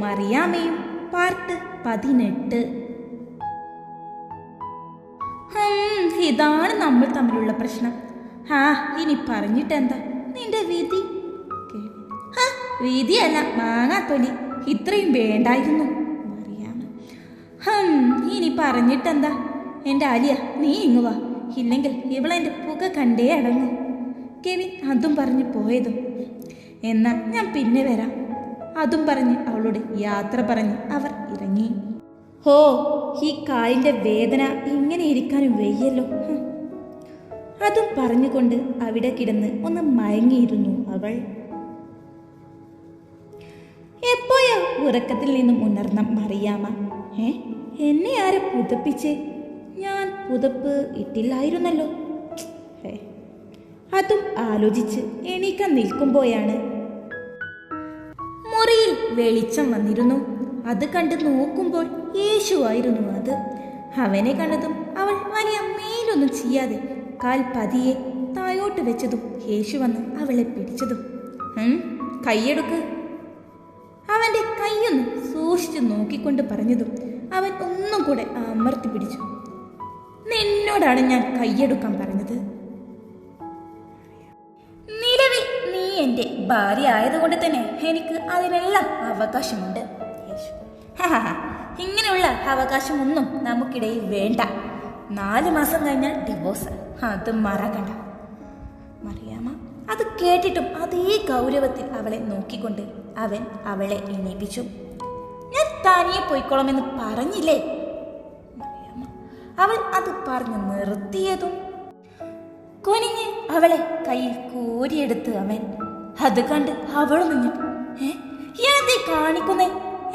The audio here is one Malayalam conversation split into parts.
മറിയാമയും പാർട്ട് പതിനെട്ട്. ഇതാണ് നമ്മൾ തമ്മിലുള്ള പ്രശ്നം. ഹാ ഇനി പറഞ്ഞിട്ടെന്താ? നിന്റെ വിധി. ഹാ വിധിയല്ല മാങ്ങാത്തൊലി. ഇത്രയും വേണ്ടായിരുന്നു. മറിയാമ ഹം ഇനി പറഞ്ഞിട്ടെന്താ? എന്റെ ആലിയ നീ ഇങ്ങു വാ. ഇല്ലെങ്കിൽ ഇവളെന്റെ പുക കണ്ടേ അടങ്ങും. കെവിൻ അതും പറഞ്ഞു പോയതും. എന്നാ ഞാൻ പിന്നെ വരാം. അതും പറഞ്ഞ് അവളോട് യാത്ര പറഞ്ഞ് അവർ ഇറങ്ങി. ഹോ ഈ കാലിന്റെ വേദന ഇങ്ങനെ ഇരിക്കാനും വയ്യല്ലോ. അതും പറഞ്ഞുകൊണ്ട് അവിടെ കിടന്ന് ഒന്ന് മയങ്ങിയിരുന്നു അവൾ. എപ്പോഴാ ഉറക്കത്തിൽ നിന്നും ഉണർന്ന മറിയാമ ഏ? എന്നെ ആരെ പുതപ്പിച്ച്? ഞാൻ പുതപ്പ് ഇട്ടില്ലായിരുന്നല്ലോ. അതും ആലോചിച്ച് എണീക്കാൻ നിൽക്കുമ്പോഴാണ് മുറിയിൽ വെളിച്ചം വന്നിരുന്നു. അത് കണ്ട് നോക്കുമ്പോൾ യേശുവായിരുന്നു അത്. അവനെ കണ്ടതും അവൾ വലിയ മേലൊന്നും ചെയ്യാതെ കാൽ പതിയെ തായോട്ട് വെച്ചതും യേശു വന്ന് അവളെ പിടിച്ചതും. "ഉം, കൈയെടുക്ക്. അവന്റെ കൈയൊന്ന് സൂക്ഷിച്ചു നോക്കിക്കൊണ്ട് പറഞ്ഞതും അവൻ ഒന്നും കൂടെ അമർത്തി പിടിച്ചു. നിന്നോടാണ് ഞാൻ കൈയെടുക്കാൻ പറഞ്ഞത്. നീ എന്റെ ഭാര്യ ആയതുകൊണ്ട് തന്നെ എനിക്ക് അതിനെല്ലാം അവകാശമുണ്ട്. യേശു. ഇങ്ങനെയുള്ള അവകാശമൊന്നും നമുക്കിടയിൽ വേണ്ട. നാല് മാസം കഴിഞ്ഞാൽ ഡിവോഴ്സ് അത് മറക്കണ്ട. മറിയാമ അത് കേട്ടിട്ടും അതേ ഗൗരവത്തിൽ അവളെ നോക്കിക്കൊണ്ട് അവൻ അവളെ എണീപ്പിച്ചു. ഞാൻ തനിയെ പോയിക്കോളാമെന്ന് പറഞ്ഞില്ലേ? മറിയാമ അത് പറഞ്ഞു നിർത്തിയതും കുനിഞ്ഞ് അവളെ കയ്യിൽ കോരിയെടുത്ത് അവൻ അത് കണ്ട് അവൾ നിന്നു ഏ ഏതേ കാണിക്കുന്നേ?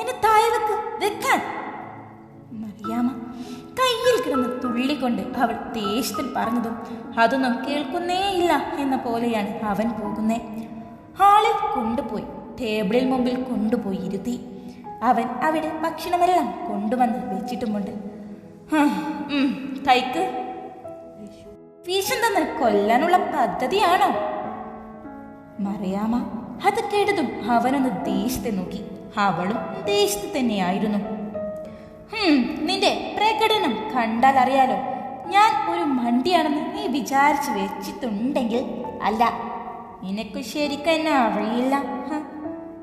എന്നെ താഴെ വെക്ക് വെക്കാൻ. മറിയാമ കയ്യിൽ കിടന്ന് തുള്ളിക്കൊണ്ട് അവൾ ദേഷ്യത്തിൽ പറഞ്ഞതും അതൊന്നും കേൾക്കുന്നേയില്ല എന്ന പോലെയാണ് അവൻ പോകുന്നേ. ഹാളിൽ കൊണ്ടുപോയി ടേബിളിൽ മുമ്പിൽ കൊണ്ടുപോയി ഇരുത്തി. അവൻ അവിടെ ഭക്ഷണമെല്ലാം കൊണ്ടുവന്ന് വെച്ചിട്ടുമുണ്ട്. കൈക്ക്. വിഷം കൊല്ലാനുള്ള പദ്ധതിയാണോ? മറിയാമ അത് കേട്ടതും അവനൊന്ന് ദേഷ്യത്തെ നോക്കി. അവളും ദേശത്ത് തന്നെയായിരുന്നു. നിന്റെ പ്രകടനം കണ്ടാൽ അറിയാലോ. ഞാൻ ഒരു മണ്ടിയാണെന്ന് നീ വിചാരിച്ചു വെച്ചിട്ടുണ്ടെങ്കിൽ അല്ല. നിനക്ക് ശരിക്കും എന്നെ അറിയില്ല? ഹ,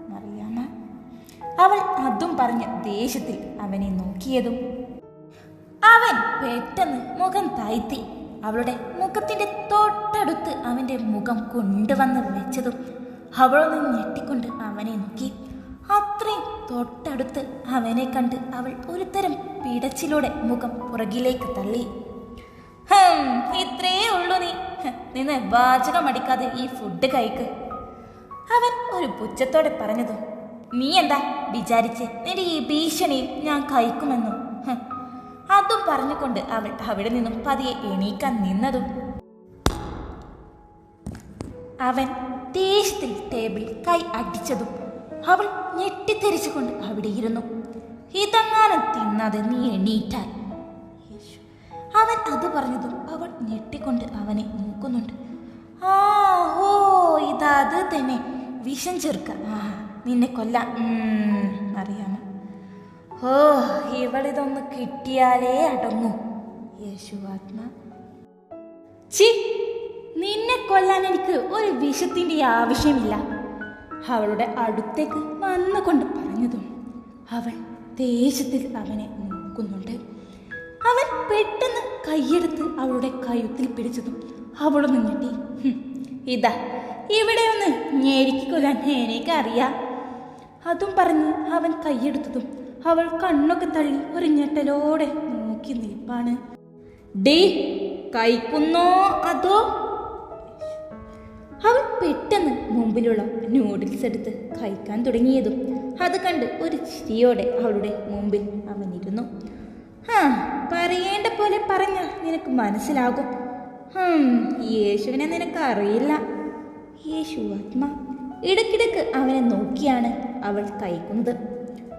മറിയാമ്മ അവൾ അതും പറഞ്ഞ് ദേഷ്യത്തിൽ അവനെ നോക്കിയതും അവൻ പെട്ടെന്ന് മുഖം താഴ്ത്തി. അവളുടെ മുഖത്തിന്റെ തൊട്ടടുത്ത് അവന്റെ മുഖം കൊണ്ടുവന്ന് വെച്ചതും അവളൊന്ന് ഞെട്ടിക്കൊണ്ട് അവനെ നോക്കി. അത്രയും തൊട്ടടുത്ത് അവനെ കണ്ട് അവൾ ഒരുതരം പിടച്ചിലൂടെ മുഖം പുറകിലേക്ക് തള്ളി. ഇത്രേ ഉള്ളൂ നീ. നിന്ന് വാചകം അടിക്കാതെ ഈ ഫുഡ് കഴിക്ക്. അവൻ ഒരു പുച്ഛത്തോടെ പറഞ്ഞതും നീ എന്താ വിചാരിച്ച്? നിന്റെ ഈ ഭീഷണിയും ഞാൻ കഴിക്കുമെന്നോ. അതും പറഞ്ഞുകൊണ്ട് അവൾ അവിടെ നിന്നും പതിയെ എണീക്കാൻ നിന്നതും. അവൻ ദേഷ്യത്തിൽ ടേബിൾ കൈ അടിച്ചതും അവൾ ഞെട്ടിത്തെറിച്ചുകൊണ്ട് അവിടെ ഇരുന്നു. ഇതങ്ങാനും തിന്നാതെ നീ എണീറ്റാൽ. അവൻ അത് പറഞ്ഞതും അവൾ ഞെട്ടിക്കൊണ്ട് അവനെ നോക്കുന്നുണ്ട്. ആ ഓ ഇതത് തന്നെ. വിഷം ചെറുക്ക. ആ നിന്നെ കൊല്ല. അറിയാമോ? ഓ ഇവളിതൊന്ന് കിട്ടിയാലേ അടങ്ങൂ. യേശുവാത്മ. ചി നിന്നെ കൊല്ലാൻ എനിക്ക് ഒരു വിഷത്തിന്റെ ആവശ്യമില്ല. അവളുടെ അടുത്തേക്ക് വന്നുകൊണ്ട് പറഞ്ഞതും അവൻ ദേശത്തിൽ അവനെ നോക്കുന്നുണ്ട്. അവൻ പെട്ടെന്ന് കൈയെടുത്ത് അവളുടെ കഴുത്തിൽ പിടിച്ചതും അവളൊന്ന് ഞെട്ടി. "ഹും, ഇതാ ഇവിടെ ഒന്ന് ഞെരുക്കി കൊല്ലാൻ എനിക്കറിയാം. അതും പറഞ്ഞ് അവൻ കൈയെടുത്തതും അവൾ കണ്ണൊക്കെ തള്ളി ഒരു ഞെട്ടലോടെ നോക്കി നിൽപ്പാണ്. ഡേ കഴിക്കുന്നോ അതോ? അവൾ പെട്ടെന്ന് മുമ്പിലുള്ള നൂഡിൽസ് എടുത്ത് കഴിക്കാൻ തുടങ്ങിയതും അത് കണ്ട് ഒരു ചിരിയോടെ അവളുടെ മുമ്പിൽ അവൻ ഇരുന്നു ആ പറയേണ്ട പോലെ പറഞ്ഞാൽ നിനക്ക് മനസ്സിലാകും. യേശുവിനെ നിനക്ക് അറിയില്ല യേശു ആത്മ. ഇടയ്ക്കിടയ്ക്ക് അവനെ നോക്കിയാണ് അവൾ കഴിക്കുന്നത്.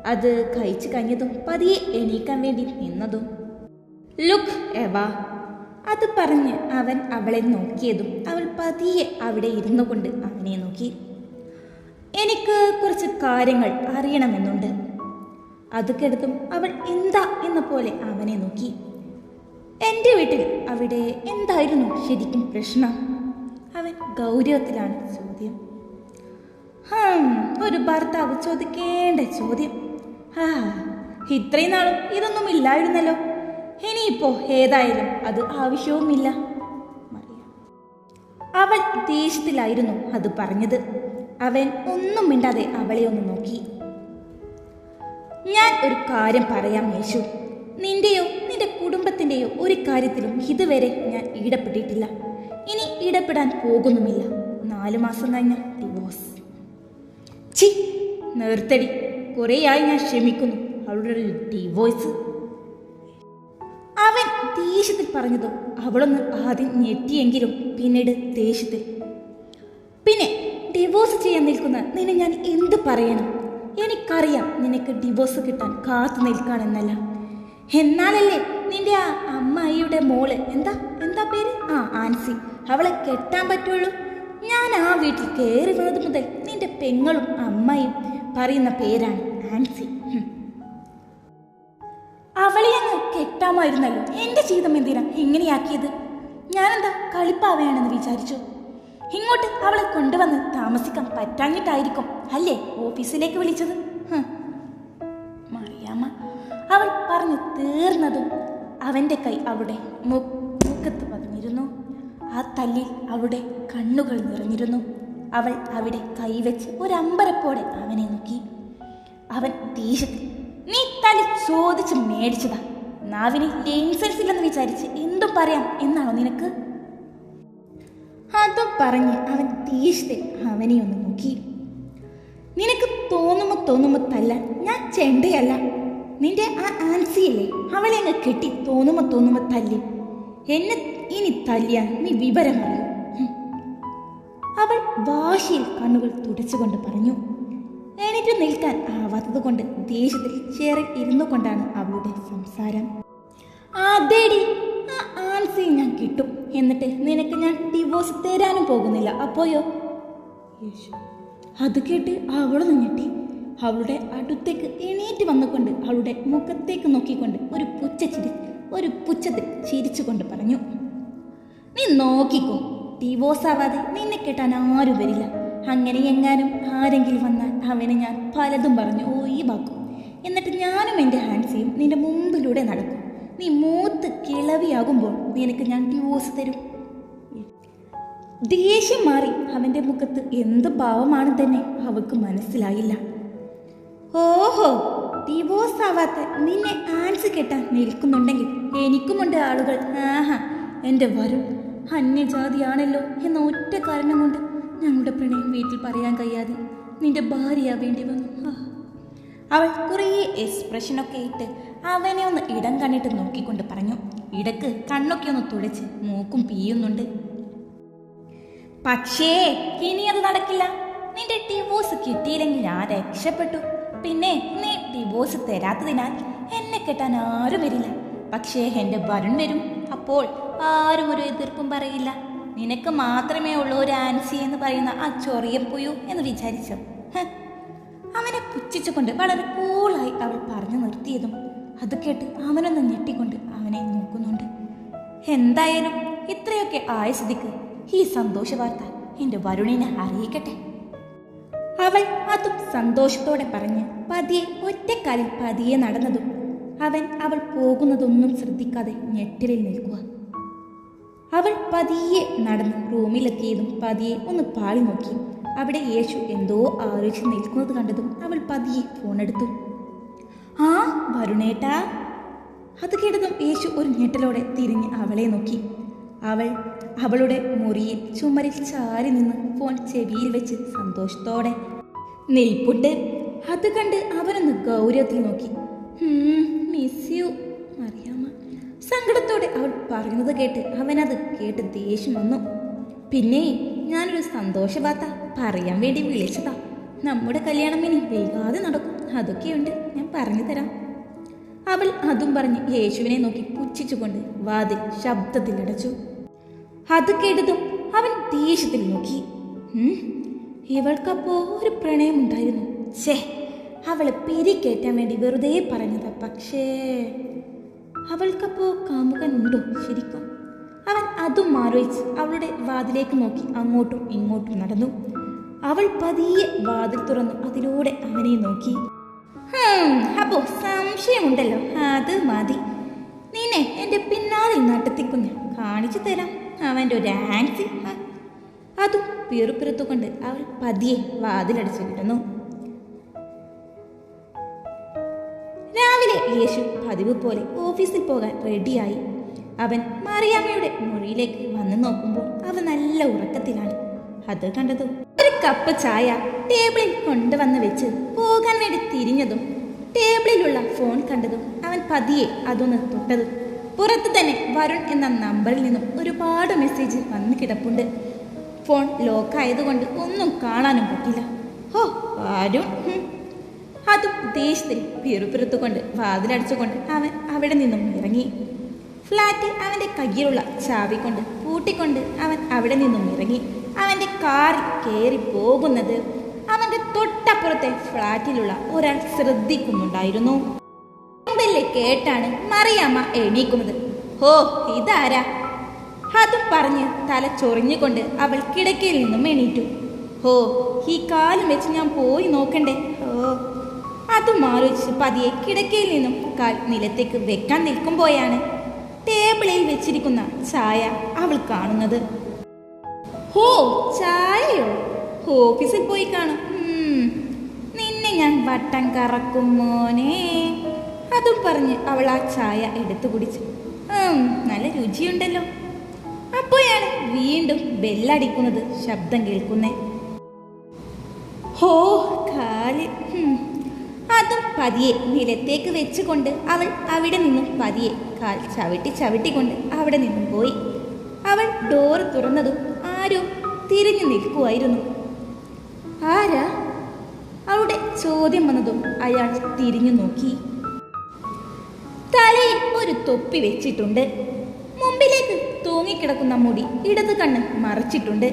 അത് കഴിച്ചു കഴിഞ്ഞതും പതിയെ എണീക്കാൻ വേണ്ടി നിന്നതും. ലുക്ക് എവ. അത് പറഞ്ഞ് അവൻ അവളെ നോക്കിയതും അവൾ പതിയെ അവിടെ ഇരുന്നു കൊണ്ട് അവനെ നോക്കി. എനിക്ക് കുറച്ച് കാര്യങ്ങൾ അറിയണമെന്നുണ്ട്. അത് കെടുത്തും അവൾ എന്താ? എന്ന പോലെ അവനെ നോക്കി. എന്റെ വീട്ടിൽ അവിടെ എന്തായിരുന്നു ശരിക്കും പ്രശ്നം? അവൻ ഗൗരവത്തിലാണ് ചോദ്യം. ഒരു ഭർത്താവ് ചോദിക്കേണ്ട ചോദ്യം. ഇത്രയും നാളും ഇതൊന്നും ഇല്ലായിരുന്നല്ലോ. ഇനിയിപ്പോ ഏതായാലും അത് ആവശ്യവുമില്ല. അവൾ ദേഷ്യത്തിലായിരുന്നു അത് പറഞ്ഞത്. അവൻ ഒന്നും മിണ്ടാതെ അവളെ ഒന്ന് നോക്കി. ഞാൻ ഒരു കാര്യം പറയാം യേശു. നിന്റെയോ നിന്റെ കുടുംബത്തിന്റെയോ ഒരു കാര്യത്തിലും ഇതുവരെ ഞാൻ ഇടപെട്ടിട്ടില്ല. ഇനി ഇടപെടാൻ പോകുന്നുമില്ല. നാലു മാസം കഴിഞ്ഞ ഡിവോഴ്സ് ചി നിർത്തടി. കുറേയായി ഞാൻ ക്ഷമിക്കുന്നു. അവളുടെ ഒരു ഡിവോഴ്സ് അവൻ ദേഷ്യത്തിൽ പറഞ്ഞതോ അവളൊന്ന് ആദ്യം ഞെട്ടിയെങ്കിലും പിന്നീട് ദേഷ്യത്തിൽ. പിന്നെ ഡിവോഴ്സ് ചെയ്യാൻ നിൽക്കുന്ന നിന്നെ ഞാൻ എന്ത് പറയണം? എനിക്കറിയാം നിനക്ക് ഡിവോഴ്സ് കിട്ടാൻ കാത്തു നിൽക്കാണെന്നല്ല. എന്നാലല്ലേ നിന്റെ ആ അമ്മായിയുടെ മോൾ എന്താ എന്താ പേര്? ആ ആൻസി. അവളെ കെട്ടാൻ പറ്റുള്ളൂ. ഞാൻ ആ വീട്ടിൽ കയറി വന്നത് മുതൽ നിന്റെ പെങ്ങളും അമ്മയും പറയുന്ന പേരാണ്. ആൻസി ഹും. അവളെ അങ്ങ് കെട്ടാമായിരുന്നല്ലോ. എന്റെ ജീവിതം എന്തിനാ ഇങ്ങനെയാക്കിയത്? ഞാനെന്താ കളിപ്പാവയാണെന്ന് വിചാരിച്ചു? ഇങ്ങോട്ട് അവളെ കൊണ്ടുവന്ന് താമസിക്കാൻ പറ്റാഞ്ഞിട്ടായിരിക്കും അല്ലേ ഓഫീസിലേക്ക് വിളിച്ചത്? മറിയാമ മറിയാമ്മ അവൾ പറഞ്ഞു തീർന്നതും അവന്റെ കൈ അവിടെ മുഖത്ത് പതിഞ്ഞിരുന്നു. ആ തല്ലിൽ അവിടെ കണ്ണുകൾ നിറഞ്ഞിരുന്നു. അവൾ അവിടെ കൈവച്ച് ഒരമ്പരപ്പോടെ അവനെ നോക്കി. അവൻ ദേഷ്യത്തിൽ നീ തലി ചോദിച്ച് മേടിച്ചതാ. നാവിന് ഇല്ലെന്ന് വിചാരിച്ച് എന്തും പറയാം എന്നാണോ നിനക്ക്? അതും പറഞ്ഞ് അവൻ ദേഷ്യത്തിൽ അവനെ ഒന്ന് നോക്കി. നിനക്ക് തോന്നുമ്പോ തോന്നുമ്പോ തല്ലാൻ ഞാൻ ചെണ്ടയല്ല. നിന്റെ ആ ആൻസിയല്ലേ അവളെ അങ്ങ് കെട്ടി തോന്നുമ്പോ തോന്നുമ്പോ തല്ലി. എന്നെ ഇനി തല്ലിയാൻ നീ വിവരം അറിയൂ ഹും. അവൾ വാശിയിൽ കണ്ണുകൾ തുടച്ചുകൊണ്ട് പറഞ്ഞു. എണീറ്റ് നിൽക്കാൻ ആവാത്തത് കൊണ്ട് ദേഷ്യത്തിൽ ചേറിൽ ഇരുന്നു കൊണ്ടാണ് അവളുടെ സംസാരം. അതേടി ആ ആൻസി ഞാൻ കിട്ടും. എന്നിട്ട് നിനക്ക് ഞാൻ ഡിവോഴ്സ് തരാനും പോകുന്നില്ല. അപ്പോയോ? അത് കേട്ട് അവളൊന്ന് നിന്നിട്ടി അവളുടെ അടുത്തേക്ക് എണീറ്റ് വന്നുകൊണ്ട് അവളുടെ മുഖത്തേക്ക് നോക്കിക്കൊണ്ട് ഒരു പുച്ഛച്ചിരി ഒരു പുച്ഛത്തിൽ ചിരിച്ചുകൊണ്ട് പറഞ്ഞു. നീ നോക്കിക്കോ ഡിവോഴ്സ് ആവാതെ നിന്നെ കെട്ടാൻ ആരും വരില്ല. അങ്ങനെ എങ്ങാനും ആരെങ്കിലും വന്നാൽ അവനെ ഞാൻ പലതും പറഞ്ഞു. ഒഴിവാക്കും എന്നിട്ട് ഞാനും എന്റെ ഹാൻസിയും നിന്റെ മുമ്പിലൂടെ നടക്കും. നീ മൂത്ത് കിളവിയാകുമ്പോൾ നിനക്ക് ഞാൻ ഡിവോഴ്സ് തരും. ദേഷ്യം മാറി അവന്റെ മുഖത്ത് എന്ത് ഭാവമാണ് തന്നെ അവൾക്ക് മനസ്സിലായില്ല. ഓഹോ ഡിവോഴ്സ് ആവാത്ത നിന്നെ ആൻസ് കെട്ടാൻ നിൽക്കുന്നുണ്ടെങ്കിൽ എനിക്കുമുണ്ട് ആളുകൾ. ആഹാ എന്റെ വരും അന്യജാതിയാണല്ലോ എന്ന ഒറ്റ കാരണം കൊണ്ട് ഞങ്ങളുടെ പ്രണയം വീട്ടിൽ പറയാൻ കഴിയാതെ നിന്റെ ഭാര്യയാവേണ്ടി വന്നു. അവൾ കുറേ എക്സ്പ്രഷനൊക്കെ ഇട്ട് അവനെ ഒന്ന് ഇടം കണ്ണിട്ട് നോക്കിക്കൊണ്ട് പറഞ്ഞു ഇടയ്ക്ക് കണ്ണൊക്കെ ഒന്ന് തുടച്ച് മൂക്കും പീയുന്നുണ്ട്. പക്ഷേ ഇനി അത് നടക്കില്ല. നിന്റെ ഡിവോഴ്സ് കിട്ടിയില്ലെങ്കിൽ ഞാൻ രക്ഷപ്പെട്ടു. പിന്നെ നീ ഡിവോഴ്സ് തരാത്തതിനാൽ എന്നെ കെട്ടാൻ ആരും വരില്ല. പക്ഷേ എന്റെ വരുൺ വരും. അപ്പോൾ ആരും ഒരു എതിർപ്പും പറയില്ല. നിനക്ക് മാത്രമേ ഉള്ളൂ ഒരു ആൻസി എന്ന് പറയുന്ന ആ ചൊറിയപ്പുയു എന്ന് വിചാരിച്ചു? അവനെ പുച്ഛിച്ചുകൊണ്ട് വളരെ കൂളായി അവൾ പറഞ്ഞു നിർത്തിയതും അത് കേട്ട് അവനൊന്ന് ഞെട്ടിക്കൊണ്ട് അവനെ നോക്കുന്നുണ്ട്. എന്തായാലും ഇത്രയൊക്കെ ആയ സ്ഥിതിക്ക് ഈ സന്തോഷ വാർത്ത എന്റെ വരുണിനെ അറിയിക്കട്ടെ. അവൾ അതും സന്തോഷത്തോടെ പറഞ്ഞ് പതിയെ ഒറ്റക്കാലിൽ പതിയെ നടന്നതും അവൻ അവൾ പോകുന്നതൊന്നും ശ്രദ്ധിക്കാതെ ഞെട്ടിലിൽ നിൽക്കുക അവൾ പതിയെ നടന്ന് റൂമിലെത്തിയതും പതിയെ ഒന്ന് പാളി നോക്കി. അവിടെ യേശു എന്തോ ആലോചിച്ച് നിൽക്കുന്നത് കണ്ടതും അവൾ പതിയെ ഫോണെടുത്തു. ആ വരുണേട്ടാ. അത് കേട്ടതും യേശു ഒരു ഞെട്ടലോടെ തിരിഞ്ഞ് അവളെ നോക്കി. അവൾ അവളുടെ മുറിയിൽ ചുമരിൽ ചാരി നിന്ന് ഫോൺ ചെവിയിൽ വെച്ച് സന്തോഷത്തോടെ നിൽപ്പുണ്ട് അത് കണ്ട് അവനൊന്ന് ഗൗരവത്തിൽ നോക്കി. മിസ് യു സങ്കടത്തോടെ അവൾ പറയുന്നത് കേട്ട് അവനത് കേട്ട് ദേഷ്യം വന്നു. പിന്നെ ഞാനൊരു സന്തോഷ വാർത്ത പറയാൻ വേണ്ടി വിളിച്ചതാ. നമ്മുടെ കല്യാണം ഇനി വൈകാതെ നടക്കും. അതൊക്കെയുണ്ട്. ഞാൻ പറഞ്ഞു തരാം. അവൾ അതും പറഞ്ഞ് യേശുവിനെ നോക്കി പുച്ഛിച്ചുകൊണ്ട് വാതിൽ ശബ്ദത്തിലടച്ചു. അത് കേട്ടതും അവൻ ദേഷ്യത്തിൽ നോക്കി. ഇവൾക്കപ്പോ ഒരു പ്രണയമുണ്ടായിരുന്നു. ഛേ അവളെ പിരിക്കേറ്റാൻ വേണ്ടി വെറുതെ പറഞ്ഞതാ. പക്ഷേ അവൾക്കപ്പോ കാമുകൻ ഉണ്ടോ ശരിക്കും? അവൻ അതും ആലോചിച്ച് അവളുടെ വാതിലേക്ക് നോക്കി അങ്ങോട്ടും ഇങ്ങോട്ടും നടന്നു. അവൾ പതിയെ വാതിൽ തുറന്നു അതിലൂടെ അവനെ നോക്കി. അപ്പോ സംശയമുണ്ടല്ലോ. അത് മതി. നിന്നെ എന്റെ പിന്നാലെ നട്ടത്തിക്കുന്ന കാണിച്ചു തരാം. അവന്റെ ഒരു ആൻസി. അതും പിറുപിറുത്തുകൊണ്ട് അവൾ പതിയെ വാതിലടച്ചു കിടന്നു രാവിലെ യേശു പതിവ് പോലെ ഓഫീസിൽ പോകാൻ റെഡിയായി. അവൻ മറിയാമ്മയുടെ മുറിയിലേക്ക് വന്നു നോക്കുമ്പോൾ അവ നല്ല ഉറക്കത്തിലാണ്. അത് കണ്ടതും ഒരു കപ്പ് ചായ ടേബിളിൽ കൊണ്ടുവന്ന് വെച്ച് പോകാൻ വേണ്ടി തിരിഞ്ഞതും ടേബിളിലുള്ള ഫോൺ കണ്ടതും അവൻ പതിയെ അതൊന്ന് തൊട്ടതും. പുറത്ത് തന്നെ വരുൺ എന്ന നമ്പറിൽ നിന്നും ഒരുപാട് മെസ്സേജ് വന്നു കിടപ്പുണ്ട്. ഫോൺ ലോക്കായതുകൊണ്ട് ഒന്നും കാണാനും പറ്റില്ല. ഹോ വരുൺ. അതും ദേഷ്യത്തിൽ പിറുപിറുത്തുകൊണ്ട് വാതിലടിച്ചുകൊണ്ട് അവൻ അവിടെ നിന്നും ഇറങ്ങി. ഫ്ലാറ്റ് അവന്റെ കയ്യിലുള്ള ചാവി കൊണ്ട് പൂട്ടിക്കൊണ്ട് അവൻ അവിടെ നിന്നും ഇറങ്ങി. അവന്റെ കാറിൽ കയറി പോകുന്നത് അവന്റെ തൊട്ടപ്പുറത്തെ ഫ്ലാറ്റിലുള്ള ഒരാൾ ശ്രദ്ധിക്കുന്നുണ്ടായിരുന്നു. കേട്ടാണ് മറിയാമ്മ എണീക്കുന്നത്. ഹോ ഇതാരാ? അതും പറഞ്ഞ് തല ചൊറിഞ്ഞുകൊണ്ട് അവൾ കിടക്കയിൽ നിന്നും എണീറ്റു. ഹോ ഈ കാലം വെച്ച് ഞാൻ പോയി നോക്കണ്ടേ? ഓ അതും ആലോചിച്ച് പതിയെ കിടക്കയിൽ നിന്നും കാൽ നിലത്തേക്ക് വെക്കാൻ നിൽക്കുമ്പോഴാണ് ടേബിളിൽ വെച്ചിരിക്കുന്ന ചായ അവൾ കാണുന്നത്. ഹോ ചായയോ? ഓഫീസിൽ പോയി കാണും. നിന്നെ ഞാൻ വട്ടം കറക്കും മോനെ. അതും പറഞ്ഞ് അവൾ ആ ചായ എടുത്തു കുടിച്ചു. നല്ല രുചിയുണ്ടല്ലോ. അപ്പോഴാണ് വീണ്ടും ബെല്ലടിക്കുന്നത് ശബ്ദം കേൾക്കുന്നേ. ഹോ കാൽ. അതും പതിയെ നിലത്തേക്ക് വെച്ചുകൊണ്ട് അവൾ അവിടെ നിന്നും പതിയെ കാൽ ചവിട്ടി ചവിട്ടിക്കൊണ്ട് അവിടെ നിന്നും പോയി. അവൾ ഡോർ തുറന്നതും ആരോ തിരിഞ്ഞു നിൽക്കുമായിരുന്നു ആരാ? അവളുടെ ചോദ്യം വന്നതും അയാൾ തിരിഞ്ഞു നോക്കി. തലയിൽ ഒരു തൊപ്പി വെച്ചിട്ടുണ്ട്. മുമ്പിലേക്ക് തൂങ്ങിക്കിടക്കുന്ന മുടി ഇടത് കണ്ണ് മറച്ചിട്ടുണ്ട്.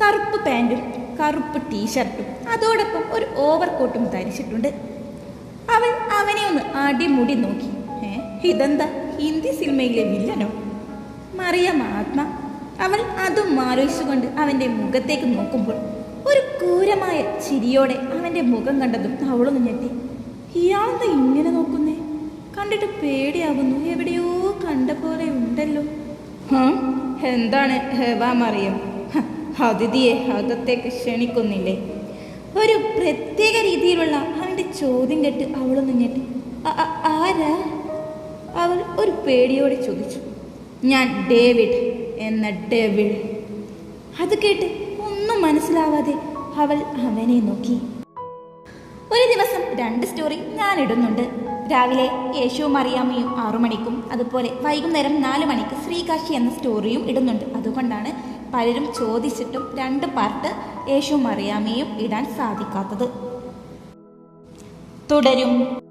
കറുപ്പ് പാന്റും കറുപ്പ് ടീഷർട്ടും അതോടൊപ്പം ഒരു ഓവർകോട്ടും ധരിച്ചിട്ടുണ്ട്. അവൾ അവനെ ഒന്ന് അടിമുടി നോക്കി. ഇതെന്താ? ഹിന്ദി സിനിമയിലെ വില്ലനോ? മറിയ ആത്മ അവൾ അതും ആലോചിച്ചുകൊണ്ട് അവന്റെ മുഖത്തേക്ക് നോക്കുമ്പോൾ ഒരു ക്രൂരമായ ചിരിയോടെ അവന്റെ മുഖം കണ്ടതും അവളൊന്ന് ഞെട്ടി. ഇയാളെന്താ ഇങ്ങനെ നോക്കുന്നേ? കണ്ടിട്ട് പേടിയാകുന്നു. എവിടെയോ കണ്ട പോലെ ഉണ്ടല്ലോ? എന്താണ്? ഹെവാ മറിയം. അതിഥിയെ അകത്തേക്ക് ക്ഷണിക്കുന്നില്ലേ? ഒരു പ്രത്യേക രീതിയിലുള്ള അവന്റെ ചോദ്യം കേട്ട് അവളൊന്ന് ഞെട്ടി. "അ- അ- ആരാ? അവൾ ഒരു പേടിയോടെ ചോദിച്ചു. ഞാൻ ഡേവിഡ് എന്ന ഡേവിഡ് അത് കേട്ട് ഒന്നും മനസ്സിലാവാതെ അവൾ അവനെ നോക്കി. ഒരു ദിവസം രണ്ട് സ്റ്റോറി ഞാൻ ഇടുന്നുണ്ട്. രാവിലെ യേശുവും മറിയാമ്മയും ആറു മണിക്കും അതുപോലെ വൈകുന്നേരം നാല് മണിക്ക് ശ്രീകാശി എന്ന സ്റ്റോറിയും ഇടുന്നുണ്ട്. അതുകൊണ്ടാണ് പലരും ചോദിച്ചിട്ടും രണ്ട് പാർട്ട് യേശുവും മറിയാമ്മയും ഇടാൻ സാധിക്കാത്തത്. തുടരും.